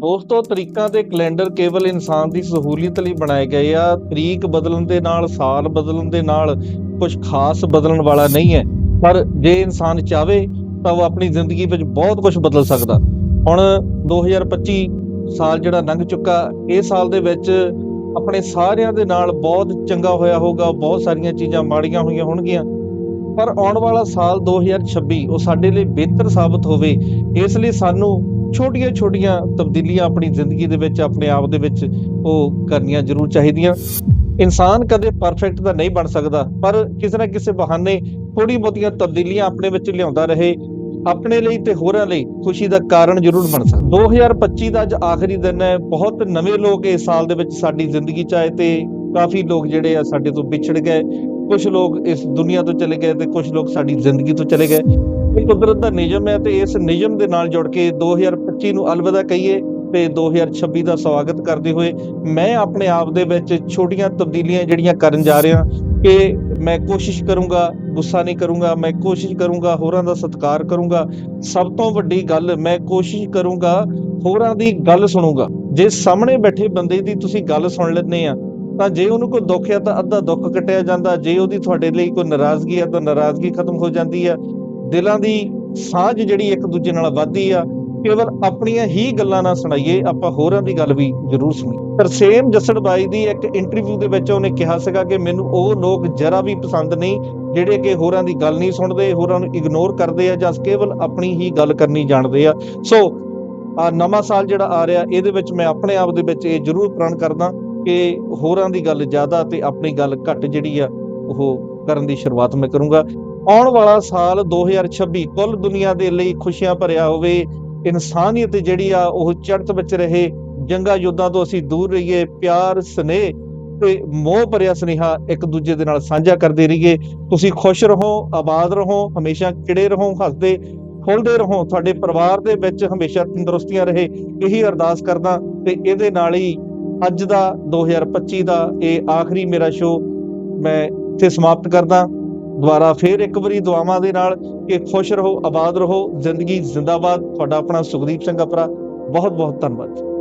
ਦੋਸਤੋ ਤਰੀਕਾਂ ਤੇ ਕੈਲੰਡਰ ਕੇਵਲ ਇਨਸਾਨ ਦੀ ਸਹੂਲੀਅਤ ਲਈ ਬਣਾਏ ਗਏ ਆ। ਤਰੀਕ ਬਦਲਣ ਦੇ ਨਾਲ, ਸਾਲ ਬਦਲਣ ਦੇ ਨਾਲ ਕੁਝ ਖਾਸ ਬਦਲਣ ਵਾਲਾ ਨਹੀਂ ਹੈ। ਪਰ ਜੇ ਇਨਸਾਨ ਚਾਹੇ, ਤਾਂ ਉਹ ਆਪਣੀ ਜ਼ਿੰਦਗੀ ਵਿੱਚ ਬਹੁਤ ਕੁਝ ਬਦਲ ਸਕਦਾ। ਹੁਣ 2025 ਸਾਲ ਜਿਹੜਾ ਲੰਘ ਚੁੱਕਾ, ਇਹ ਸਾਲ ਦੇ ਵਿੱਚ ਆਪਣੇ ਸਾਰਿਆਂ ਦੇ ਨਾਲ ਬਹੁਤ ਚੰਗਾ ਹੋਇਆ ਹੋਊਗਾ, ਬਹੁਤ ਸਾਰੀਆਂ ਚੀਜ਼ਾਂ ਮਾੜੀਆਂ ਹੋਈਆਂ ਹੋਣਗੀਆਂ। ਪਰ ਆਉਣ ਵਾਲਾ ਸਾਲ 2026 ਉਹ ਸਾਡੇ ਲਈ ਬਿਹਤਰ ਸਾਬਤ ਹੋਵੇ। ਇਸ ਲਈ ਸਾਨੂੰ ਛੋਟੀਆਂ-ਛੋਟੀਆਂ ਤਬਦੀਲੀਆਂ ਆਪਣੀ ਜ਼ਿੰਦਗੀ ਦੇ ਵਿੱਚ, ਆਪਣੇ ਆਪ ਦੇ ਵਿੱਚ ਉਹ ਕਰਨੀਆਂ ਜ਼ਰੂਰ ਚਾਹੀਦੀਆਂ। ਇਨਸਾਨ ਕਦੇ ਪਰਫੈਕਟ ਤਾਂ ਨਹੀਂ ਬਣ ਸਕਦਾ, ਪਰ ਕਿਸੇ ਨਾ ਕਿਸੇ ਬਹਾਨੇ ਥੋੜੀ ਬਹੁਤੀਆਂ ਤਬਦੀਲੀਆਂ ਆਪਣੇ ਵਿੱਚ ਲਿਆਉਂਦਾ ਰਹੇ। ਆਪਣੇ ਲਈ ਤੇ ਹੋਰਾਂ ਲਈ ਖੁਸ਼ੀ ਦਾ ਕਾਰਨ ਜ਼ਰੂਰ ਬਣ ਸਕਦਾ। 2025 ਦਾ ਅੱਜ ਆਖਰੀ ਦਿਨ ਹੈ। ਬਹੁਤ ਨਵੇਂ ਲੋਕ ਇਸ ਸਾਲ ਦੇ ਵਿੱਚ ਸਾਡੀ ਜ਼ਿੰਦਗੀ ਚ ਆਏ ਤੇ ਕਾਫੀ ਲੋਕ ਜਿਹੜੇ ਆ ਸਾਡੇ ਤੋਂ ਵਿਛੜ ਗਏ। ਕੁਝ ਲੋਕ ਇਸ ਦੁਨੀਆ ਤੋਂ ਚਲੇ ਗਏ ਤੇ ਕੁਝ ਲੋਕ ਸਾਡੀ ਜ਼ਿੰਦਗੀ ਤੋਂ ਚਲੇ ਗਏ। ਇਹ ਕੁਦਰਤ ਦਾ ਨਿਯਮ ਹੈ ਤੇ ਇਸ ਨਿਯਮ ਦੇ ਨਾਲ ਜੁੜ ਕੇ 2025 ਨੂੰ ਅਲਵਿਦਾ ਕਹੀਏ ਤੇ 2026 ਦਾ ਸਵਾਗਤ ਕਰਦੇ ਹੋਏ ਮੈਂ ਆਪਣੇ ਆਪ ਦੇ ਵਿੱਚ ਛੋਟੀਆਂ ਤਬਦੀਲੀਆਂ ਜਿਹੜੀਆਂ ਕਰਨ ਜਾ ਰਿਹਾ ਕਿ ਮੈਂ ਕੋਸ਼ਿਸ਼ ਕਰੂੰਗਾ, ਗੁੱਸਾ ਨਹੀਂ ਕਰੂੰਗਾ, ਮੈਂ ਕੋਸ਼ਿਸ਼ ਕਰੂੰਗਾ, ਹੋਰਾਂ ਦਾ ਸਤਿਕਾਰ ਕਰੂੰਗਾ। ਸਭ ਤੋਂ ਵੱਡੀ ਗੱਲ ਮੈਂ ਕੋਸ਼ਿਸ਼ ਕਰੂੰਗਾ, ਹੋਰਾਂ ਦੀ ਗੱਲ ਸੁਣੂਗਾ। ਜੇ ਸਾਹਮਣੇ ਬੈਠੇ ਬੰਦੇ ਦੀ ਤੁਸੀਂ ਗੱਲ ਸੁਣ ਲੈਂਦੇ ਆ ਤਾਂ ਜੇ ਉਹਨੂੰ ਕੋਈ ਦੁੱਖ ਹੈ ਤਾਂ ਅੱਧਾ ਦੁੱਖ ਕਟਿਆ ਜਾਂਦਾ। ਜੇ ਉਹਦੀ ਤੁਹਾਡੇ ਲਈ ਕੋਈ ਨਾਰਾਜ਼ਗੀ ਹੈ ਤਾਂ ਨਾਰਾਜ਼ਗੀ ਖਤਮ ਹੋ ਜਾਂਦੀ ਆ ਦਿਲਾਂ ਦੀ ਸਾਂਝ ਜਿਹੜੀ ਇੱਕ ਦੂਜੇ ਨਾਲ ਵੱਧਦੀ ਆ। ਕੇਵਲ ਆਪਣੀਆਂ ਹੀ ਗੱਲਾਂ ਨਾ ਸੁਣਾਈਏ, ਆਪਾਂ ਹੋਰਾਂ ਦੀ ਗੱਲ ਵੀ ਜ਼ਰੂਰ ਸੁਣੀਏ ਤਰਸੇਮ ਜੱਸੜ ਬਾਈ ਦੀ ਇੱਕ ਇੰਟਰਵਿਊ ਦੇ ਵਿੱਚ ਉਹਨੇ ਕਿਹਾ ਸੀਗਾ ਕਿ ਮੈਨੂੰ ਉਹ ਲੋਕ ਜਰਾ ਵੀ ਪਸੰਦ ਨਹੀਂ, ਜਿਹੜੇ ਕਿ ਹੋਰਾਂ ਦੀ ਗੱਲ ਨਹੀਂ ਸੁਣਦੇ, ਹੋਰਾਂ ਨੂੰ ਇਗਨੋਰ ਕਰਦੇ ਆ ਜਾਂ ਕੇਵਲ ਆਪਣੀ ਹੀ ਗੱਲ ਕਰਨੀ ਜਾਣਦੇ ਆ। ਸੋ ਆ ਨਵਾਂ ਸਾਲ ਜਿਹੜਾ ਆ ਰਿਹਾ, ਇਹਦੇ ਵਿੱਚ ਮੈਂ ਆਪਣੇ ਆਪ ਦੇ ਵਿੱਚ ਇਹ ਜ਼ਰੂਰ ਪ੍ਰਣ ਕਰਦਾ। ਕਿ ਹੋਰਾਂ ਦੀ ਗੱਲ ਜ਼ਿਆਦਾ ਤੇ ਆਪਣੀ ਗੱਲ ਘੱਟ ਜਿਹੜੀ ਆ, ਉਹ ਕਰਨ ਦੀ ਸ਼ੁਰੂਆਤ ਮੈਂ ਕਰੂੰਗਾ। ਆਉਣ ਵਾਲਾ ਸਾਲ 2026 ਕੁੱਲ ਦੁਨੀਆ ਦੇ ਲਈ ਖੁਸ਼ੀਆਂ ਭਰਿਆ ਹੋਵੇ, ਇਨਸਾਨੀਅਤ ਜਿਹੜੀ ਆ, ਉਹ ਚੜ੍ਹਤ ਵਿੱਚ ਰਹੇ, ਜੰਗਾਂ ਯੁੱਧਾਂ ਤੋਂ ਅਸੀਂ ਦੂਰ ਰਹੀਏ, ਪਿਆਰ, ਸਨੇਹ ਤੇ ਮੋਹ ਭਰਿਆ ਸੁਨੇਹਾ ਇੱਕ ਦੂਜੇ ਦੇ ਨਾਲ ਸਾਂਝਾ ਕਰਦੇ ਰਹੀਏ। ਤੁਸੀਂ ਖੁਸ਼ ਰਹੋ, ਆਬਾਦ ਰਹੋ, ਹਮੇਸ਼ਾ ਕਿੜੇ ਰਹੋ, ਹੱਸਦੇ, ਖੁੱਲਦੇ ਰਹੋ, ਤੁਹਾਡੇ ਪਰਿਵਾਰ ਦੇ ਵਿੱਚ ਹਮੇਸ਼ਾ ਤੰਦਰੁਸਤੀਆਂ ਰਹੇ, ਇਹੀ ਅਰਦਾਸ ਕਰਦਾ ਤੇ ਇਹਦੇ ਨਾਲ ਹੀ ਅੱਜ ਦਾ 2025 ਦਾ ਇਹ ਆਖਰੀ ਮੇਰਾ ਸ਼ੋਅ ਮੈਂ ਇੱਥੇ ਸਮਾਪਤ ਕਰਦਾ। ਦੁਬਾਰਾ ਫੇਰ ਇੱਕ ਵਾਰੀ ਦੁਆਵਾਂ ਦੇ ਨਾਲ ਕਿ ਖੁਸ਼ ਰਹੋ, ਆਬਾਦ ਰਹੋ। ਜ਼ਿੰਦਗੀ ਜ਼ਿੰਦਾਬਾਦ। ਤੁਹਾਡਾ ਆਪਣਾ ਸੁਖਦੀਪ ਸਿੰਘ ਅਪਰਾ ਬਹੁਤ ਬਹੁਤ ਧੰਨਵਾਦ।